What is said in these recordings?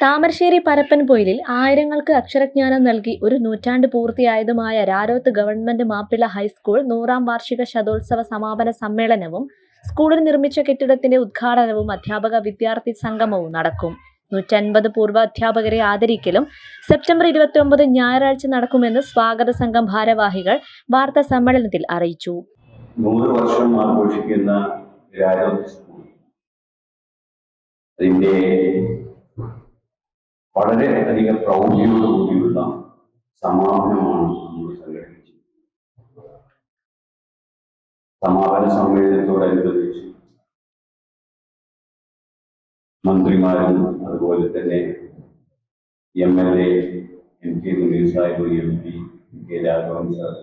താമരശ്ശേരി പരപ്പൻ പൊയിലിൽ ആയിരങ്ങൾക്ക് അക്ഷരജ്ഞാനം നൽകി ഒരു നൂറ്റാണ്ട് പൂർത്തിയായതുമായ Raroth government Mappila high school നൂറാം വാർഷിക ശതോത്സവ സമാപന സമ്മേളനവും സ്കൂളിൽ നിർമ്മിച്ച കെട്ടിടത്തിന്റെ ഉദ്ഘാടനവും അധ്യാപക വിദ്യാർത്ഥി സംഗമവും നടക്കും. നൂറ്റൻപത് പൂർവ അധ്യാപകരെ ആദരിക്കലും സെപ്റ്റംബർ ഇരുപത്തിയൊമ്പത് ഞായറാഴ്ച നടക്കുമെന്ന് സ്വാഗത സംഘം ഭാരവാഹികൾ വാർത്താ സമ്മേളനത്തിൽ അറിയിച്ചു. വർഷം ആഘോഷിക്കുന്ന അതിന്റെ വളരെ അധികം പ്രൗഢിയോടുകൂടിയുള്ള സമാപനമാണ് നമ്മൾ സംഘടിപ്പിച്ചത്. സമാപന സമ്മേളനത്തോടനുബന്ധിച്ച് മന്ത്രിമാരും അതുപോലെ തന്നെ M L A M K Muneer Sahib M P K Raghavan sir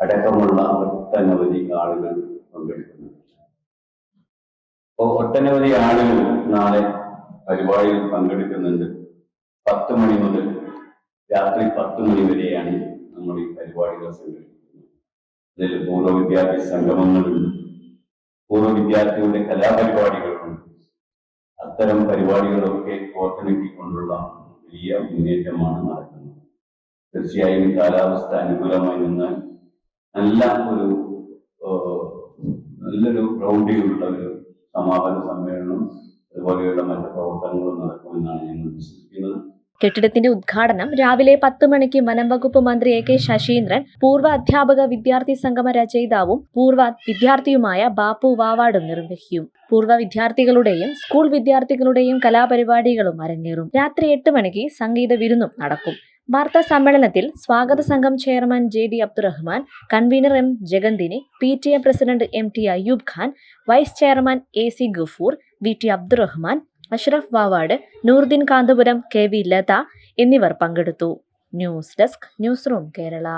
അടക്കമുള്ള ഒട്ടനവധി ആളുകൾ പങ്കെടുക്കുന്നു അപ്പോൾ ഒട്ടനവധി ആളുകൾ നാളെ പരിപാടിയിൽ പങ്കെടുക്കുന്നുണ്ട്. പത്ത് മണി മുതൽ രാത്രി പത്ത് മണി വരെയാണ് നമ്മൾ ഈ പരിപാടികൾ സംഘടിപ്പിക്കുന്നത്. ഇതിൽ പൂർവ വിദ്യാർത്ഥി സംഗമങ്ങളുണ്ട് പൂർവ വിദ്യാർത്ഥികളുടെ കലാപരിപാടികളുണ്ട് അത്തരം പരിപാടികളൊക്കെ കോർത്തിണക്കിക്കൊണ്ടുള്ള വലിയ മുന്നേറ്റമാണ് നടക്കുന്നത്. തീർച്ചയായും കാലാവസ്ഥ അനുകൂലമായി നിന്നാൽ നല്ല ഒരു നല്ലൊരു പ്രൗഢിയുള്ള ഒരു സമാപന സമ്മേളനം അതുപോലെയുള്ള മറ്റു പ്രവർത്തനങ്ങളും നടക്കുമെന്നാണ് ഞങ്ങൾ വിശ്വസിക്കുന്നത്. കെട്ടിടത്തിന്റെ ഉദ്ഘാടനം രാവിലെ പത്ത് മണിക്ക് വനം വകുപ്പ് മന്ത്രി എ കെ ശശീന്ദ്രൻ പൂർവ അധ്യാപക വിദ്യാർത്ഥി സംഗമ രചയിതാവും പൂർവ വിദ്യാർത്ഥിയുമായ ബാപ്പു വാവാടും നിർവഹിക്കും. പൂർവ വിദ്യാർത്ഥികളുടെയും സ്കൂൾ വിദ്യാർത്ഥികളുടെയും കലാപരിപാടികളും അരങ്ങേറും. രാത്രി എട്ട് മണിക്ക് സംഗീത വിരുന്നും നടക്കും. വാർത്താ സമ്മേളനത്തിൽ സ്വാഗത സംഘം chairman J D Abdurahman convener M Jaganthini P T A president M T Ayub Khan vice chairman A C Gafoor V T Abdurahman Ashraf Vavad Nooruddeen Kanthapuram K V Latha എന്നിവർ പങ്കെടുത്തു. News desk news room Kerala.